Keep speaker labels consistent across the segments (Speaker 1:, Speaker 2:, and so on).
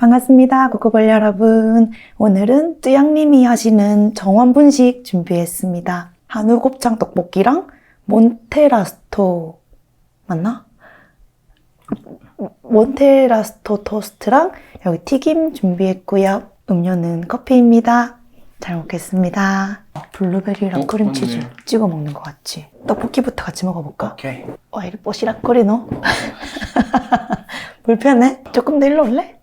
Speaker 1: 반갑습니다. 코코벌 여러분. 오늘은 뚜양님이 하시는 정원 분식 준비했습니다. 한우 곱창 떡볶이랑 몬테라스토 맞나? 몬테라스토 토스트랑 여기 튀김 준비했고요. 음료는 커피입니다. 잘 먹겠습니다. 블루베리랑
Speaker 2: 어,
Speaker 1: 크림치즈
Speaker 2: 맞네.
Speaker 1: 찍어 먹는 것 같지? 떡볶이부터 같이 먹어볼까?
Speaker 2: 오케이.
Speaker 1: 와, 이리 뽀시락거리 너? 불편해? 조금 더 일로 올래?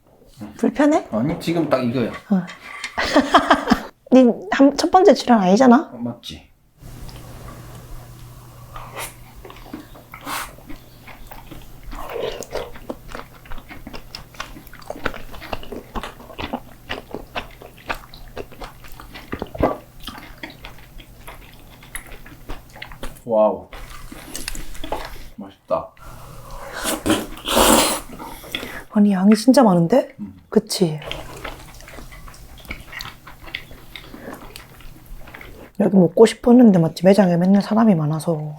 Speaker 1: 불편해?
Speaker 2: 아니 지금 딱 이거야.
Speaker 1: 니첫 번째 출연 아니잖아?
Speaker 2: 어, 맞지? 와우. 맛있다.
Speaker 1: 아니, 양이 진짜 많은데?
Speaker 2: 음.
Speaker 1: 그치? 여기 먹고 싶었는데 맞지? 매장에 맨날 사람이 많아서.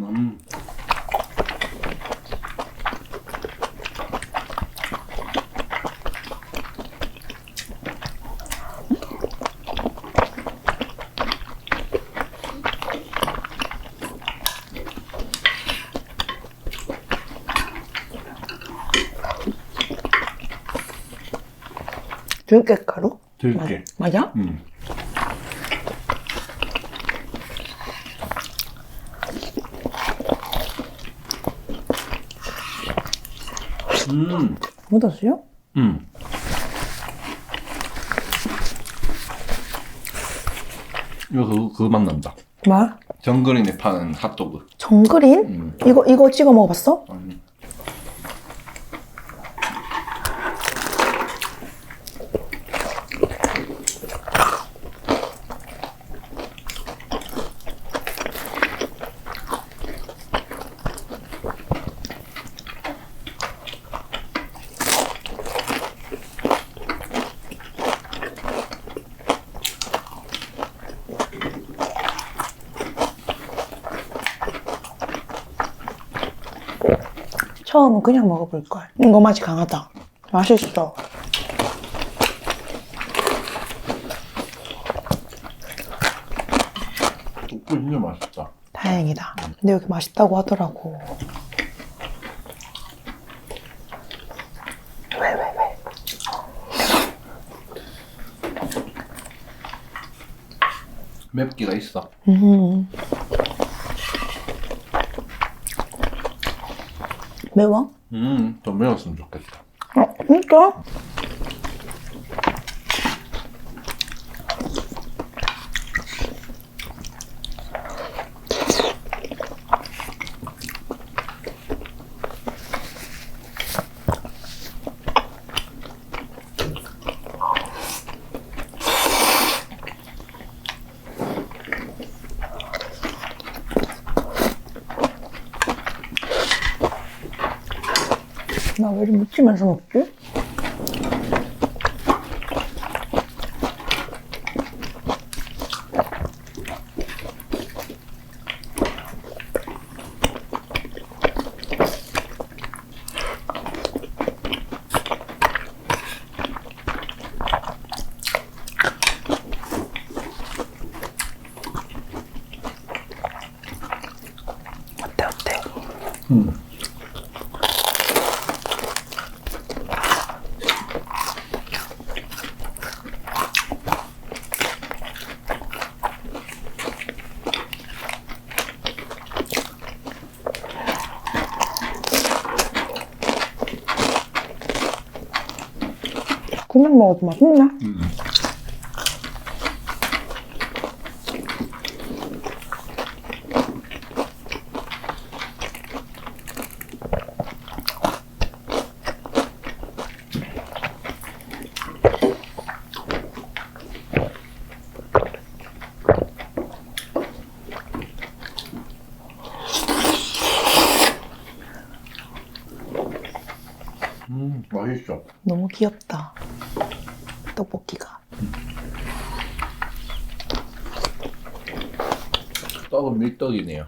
Speaker 2: 음.
Speaker 1: 들깨 가루?
Speaker 2: 들깨.
Speaker 1: 맞 아?
Speaker 2: 음. 음.
Speaker 1: 묻었어요?
Speaker 2: 음. 이거 그거, 그거 맛 난다.
Speaker 1: 말?
Speaker 2: 정글인에 파는 핫도그.
Speaker 1: 정글인?
Speaker 2: 음.
Speaker 1: 이거, 이거 찍어 먹어봤어?
Speaker 2: 아니.
Speaker 1: 처음은 그냥 먹어볼걸. 이거 맛이 강하다. 맛있어.
Speaker 2: 뚝 진짜 맛있다.
Speaker 1: 다행이다. 근데 여기 맛있다고 하더라고. 왜, 왜, 왜?
Speaker 2: 맵기가 있어.
Speaker 1: 음. 매워?
Speaker 2: 음, 더 매웠으면 좋겠다.
Speaker 1: 어, 진짜? 이렇게 묻히면서 먹지? 그냥 먹어도 맛있네.
Speaker 2: 음. 음, 맛있어.
Speaker 1: 너무 귀엽다. 떡볶이가.
Speaker 2: 떡은 밀떡이네요.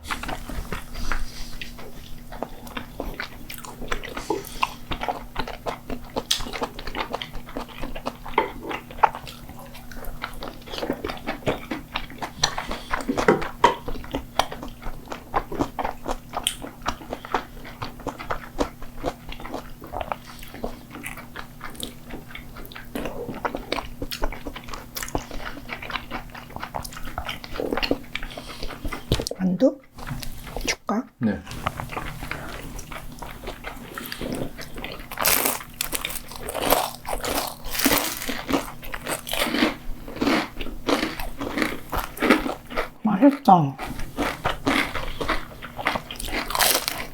Speaker 1: 맛있다.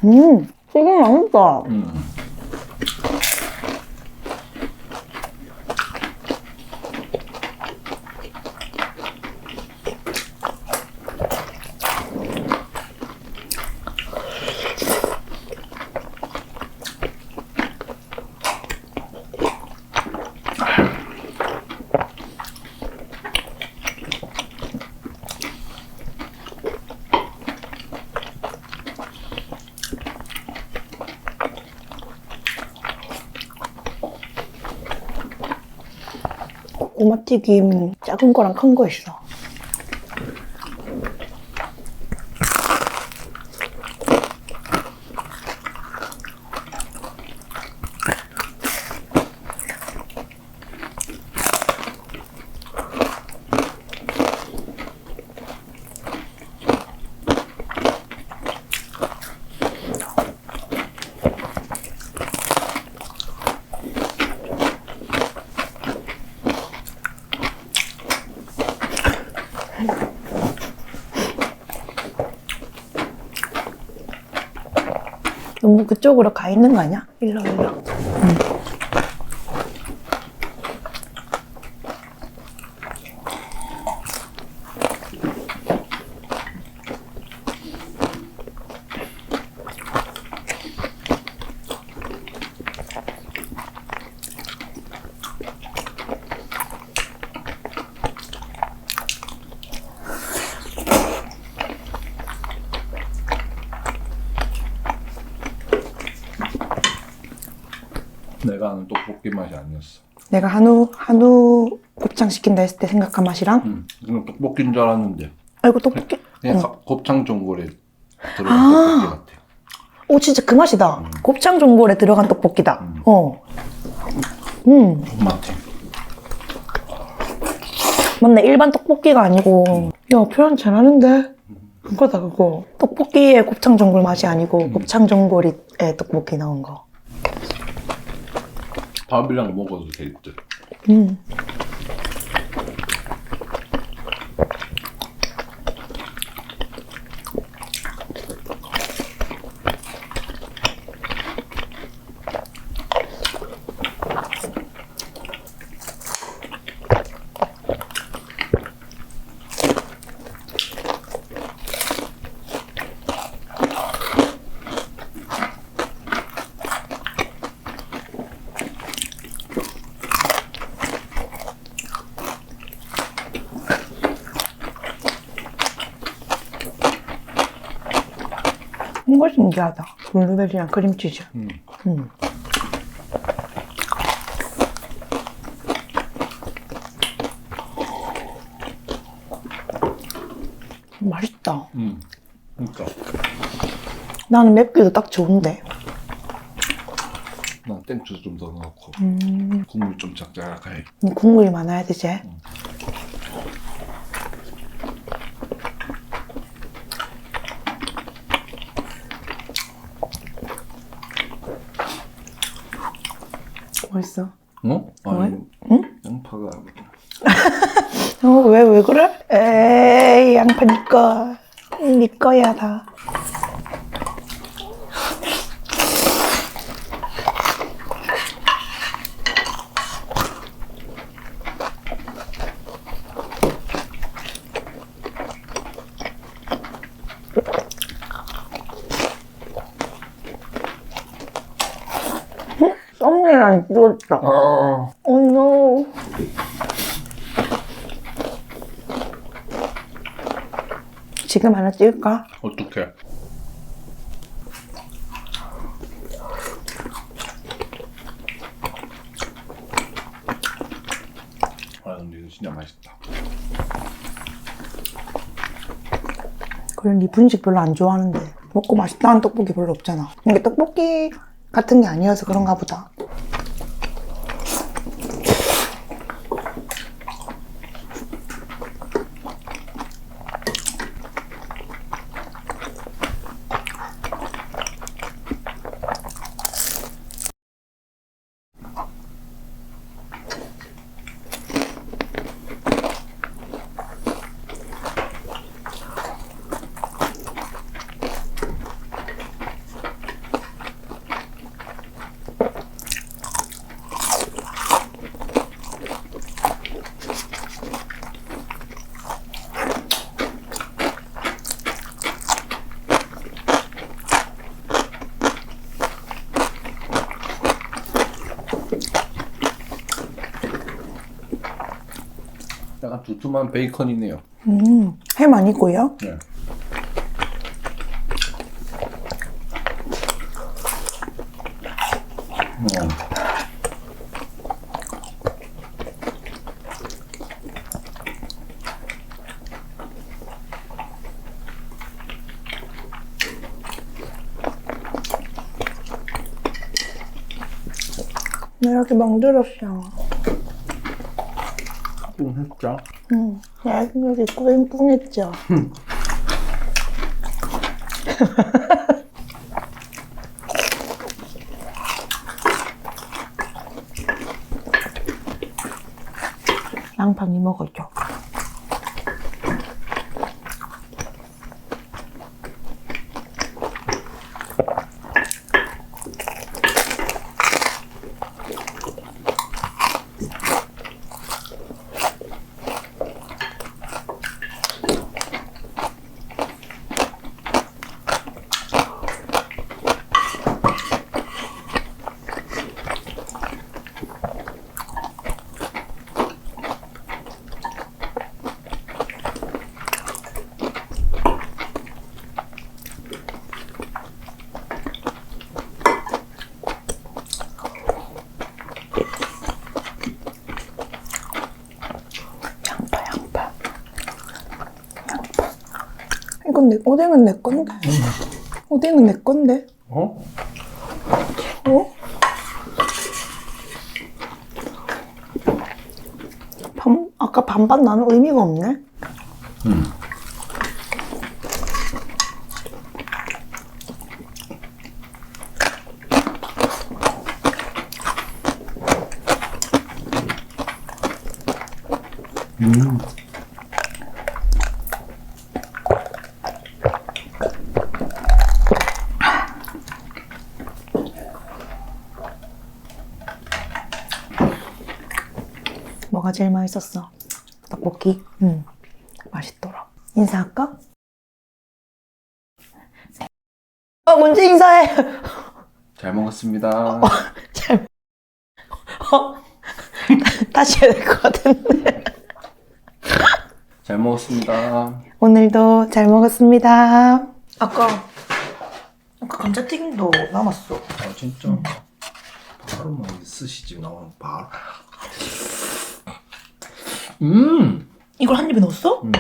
Speaker 1: 음, 튀김 맛있다.
Speaker 2: 음.
Speaker 1: 고구마튀김 작은 거랑 큰 거 있어. 너무 그쪽으로 가 있는 거 아니야? 일로 일로.
Speaker 2: 내가 아는 떡볶이 맛이 아니었어.
Speaker 1: 내가 한우 한우 곱창 시킨다 했을 때 생각한 맛이랑
Speaker 2: 음. 이건 떡볶이인 줄 알았는데
Speaker 1: 아이고 떡볶이.
Speaker 2: 그냥
Speaker 1: 응.
Speaker 2: 가- 곱창 전골에 들어간
Speaker 1: 아.
Speaker 2: 떡볶이 같아.
Speaker 1: 오 진짜 그 맛이다.
Speaker 2: 음.
Speaker 1: 곱창 전골에 들어간 떡볶이다.
Speaker 2: 음.
Speaker 1: 어. 음
Speaker 2: 맞지?
Speaker 1: 맞네 일반 떡볶이가 아니고. 야 표현 잘하는데. 그거다 그거. 떡볶이에 곱창 전골 맛이 아니고
Speaker 2: 음.
Speaker 1: 곱창 전골에 떡볶이 넣은 거.
Speaker 2: 밥이랑 먹어도 될 듯.
Speaker 1: 음. 신기하다. 블루베리랑 크림치즈.
Speaker 2: 음.
Speaker 1: 음. 맛있다.
Speaker 2: 음. 그러니까
Speaker 1: 나는 맵기도 딱 좋은데.
Speaker 2: 난 땡초 좀 더 넣고
Speaker 1: 음,
Speaker 2: 국물 좀 짭짤하게.
Speaker 1: 이 국물이 많아야 되지. 맛 있어.
Speaker 2: 어? 아니
Speaker 1: 응?
Speaker 2: 양파가
Speaker 1: 어, 왜, 왜 그래? 에이, 양파 니 거. 니 거야, 다. 안 찍었다.
Speaker 2: 아
Speaker 1: Oh no. 지금 하나 찍을까?
Speaker 2: 어떡해 아 근데 이거 진짜 맛있다
Speaker 1: 그래, 니 분식 별로 안 좋아하는데. 먹고 맛있다는 떡볶이 별로 없잖아. 이게 떡볶이 같은 게 아니어서 그런가 보다.
Speaker 2: 약간 두툼한 베이컨이네요.
Speaker 1: 음, 햄 아니고요?
Speaker 2: 네. 음.
Speaker 1: 나 이렇게 멍들었어.
Speaker 2: 좀 했죠?
Speaker 1: 응, 야근이 뿡뿡했죠. 양파니 먹어줘. 이건 내, 오뎅은 내 건데. 오뎅은 내 건데.
Speaker 2: 어?
Speaker 1: 어? 반, 아까 반반 나는 의미가 없네?
Speaker 2: 음. 음.
Speaker 1: 뭐가 제일 맛있었어? 떡볶이? 응. 맛있더라. 인사할까? 어, 먼저 인사해!
Speaker 2: 잘 먹었습니다.
Speaker 1: 잘, 어? 다시 해야 될 것 같은데.
Speaker 2: 잘 먹었습니다.
Speaker 1: 오늘도 잘 먹었습니다. 아까, 아까 감자튀김도 남았어.
Speaker 2: 아 진짜? 바로만 스시집 나오는 바로. 음.
Speaker 1: 이걸 한 입에 넣었어?
Speaker 2: 음.